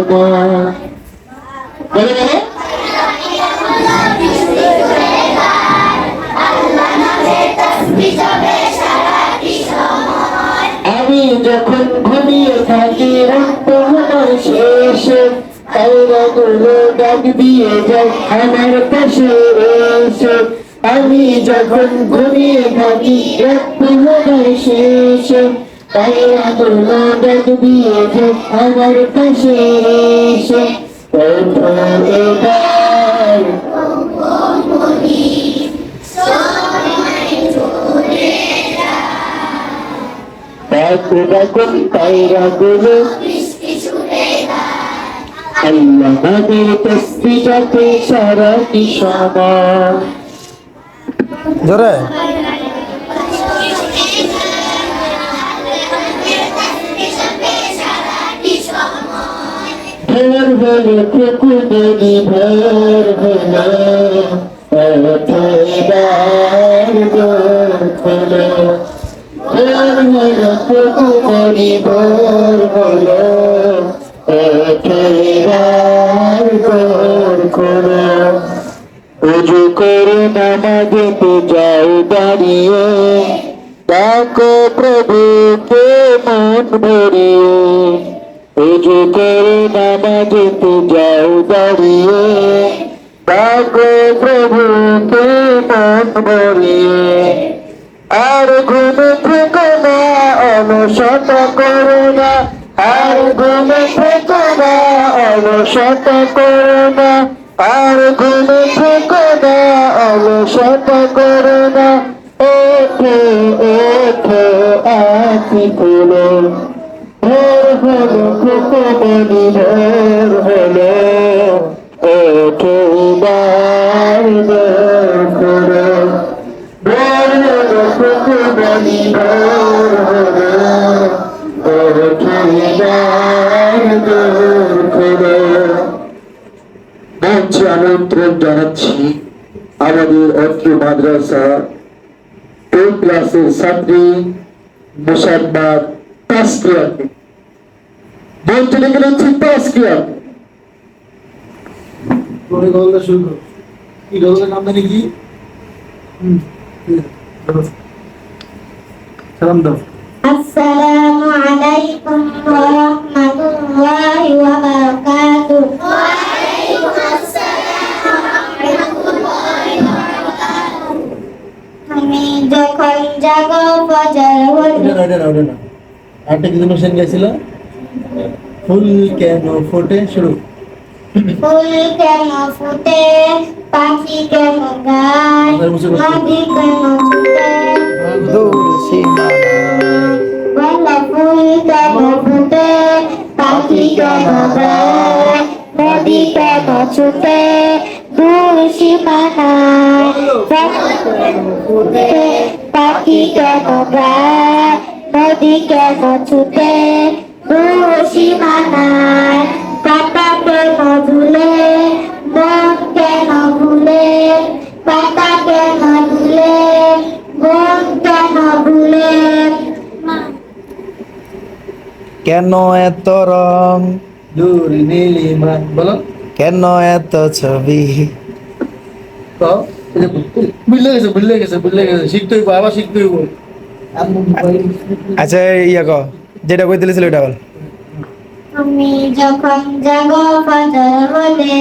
সময় বলে বলে। আমি যখন ঘুমিয়ে থাকি রক্তময় শেষে তাইরা গুলো ডাক দিয়ে যায়, আমার পাশে এসে। আমি যখন ঘুমিয়ে থাকি রক্তময় শেষে তাইরা গুলো ডাক দিয়ে যায় আমার পাশে এসে ওঠো এবার ডাকো ডাকো তাইরা গুলো আল্লাহ জোরে। ভোর হলো কুকুরি ভোর হলো ওঠো এবার ভোর হলো ভোর হলো কুকুরি ভোর হলো ওঠো এবার ভোর হলো উজু করে নামাজেতে যাও দাঁড়িয়ে ডাকো প্রভুকে মন ভরিয়ে উজু করে নামাজেতে যাও দাঁড়িয়ে। ডাকো প্রভুকে মন ভরিয়ে? আর ঘুমে থেকো না, অলসত করো না। আর ঘুমে থেকো না, অলসত করো না। আর ঘুমে থেকো না, অলসত করো না। ওঠো ওঠো আছি ভোর হলো খুকুমনি ভোর হলো ওঠো বার ভোর হলো ভোর হলো খুকুমনি ভোর হলো ওঠো বার ভোর হলো মঞ্চে আমন্ত্রণ জানাচ্ছি আমাদের অত্র মাদ্রাসা এই ক্লাসের ছাত্রী মুসাম্মাদ বোন পরে শুরু করো। কি? কি সালাম দাও। আসসালামু আলাইকুম ওয়া রাহমাতুল্লাহি ওয়া আমি যখন জাগো ফজর হলো এটা না এটা না আটটা কি দিন গাইছিলা ফুল কেন ফোটে শুরু? ফুল কেন ফুটে পাখি কেন গায় নদী কেন ছুটে বলে ফুল কেন ফুটে পাখি কেন গায় নদী কেন ছুটে দূর সীমানায় ফুটে পাখি কেন গায় নদী কেন ছুটে দূর সীমানায় কেন ঝুলে মন কেন ভুলে? পাতা কেন ঝুলে মন কেন ভুলে? কেন এত রং? দূর নীলিমা বলো। কেন এত ছবি? বুঝলে গেছে বুঝলে গেছে বুঝলে গেছে শিখতে হইব আবার শিখতে হইব। আচ্ছা ইয়া ক? যেটা কই দিলেছিল ওটা বল। আমি যখন জাগো ফজর হলে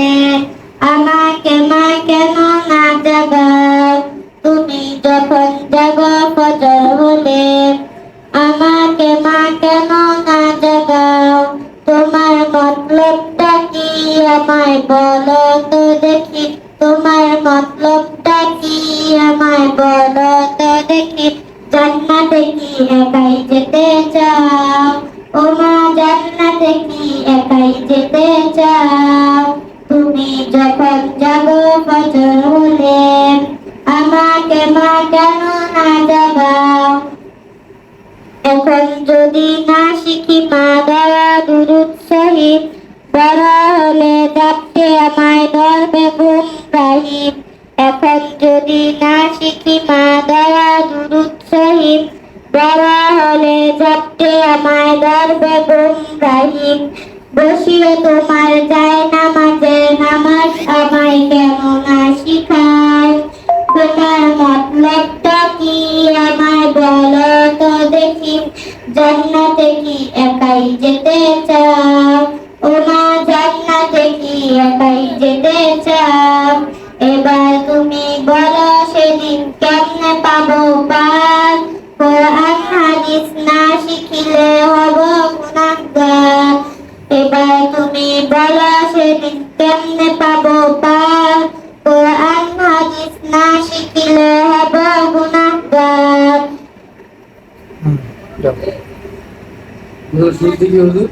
আমাকে মা কেন না জাগাও? তুমি যখন জাগো ফজর হলে আমাকে মা কেন না জাগাও? তোমার মতলবটা কি আমায় বলো তো দেখি। তোমার মতলবটা কি আমায় বলো তো দেখি। জান্নাতে কি একাই যেতে চাও? ও মা জান্নাতে কি একাই যেতে চাও? তুমি যখন জাগো ফজর হলে আমাকে মা কেন না জাগাও? এখন যদি না শিখি মা দ্বারা দুরুদ সহিত বড় হলে যাচ্ছে আমায় ধরবে ঘুম রাহিম এখন যদি না শিখি মা সহিত বড় হলে যাচ্ছে আমায় ধরবে ঘুম রাহিম বসিয়ে তোমার যায় নামাজে নামাজ আমায় কেন না শিখায় তোমার মতলবটা কি আমায় বলো তো দেখি। জান্নাতে কি একাই যেতে চাও? ও মা জান্নাতে কি একাই যেতে চাও? এবার তুমি বলো সেদিন কেমনে পাবো পার Bunları sözde gördü.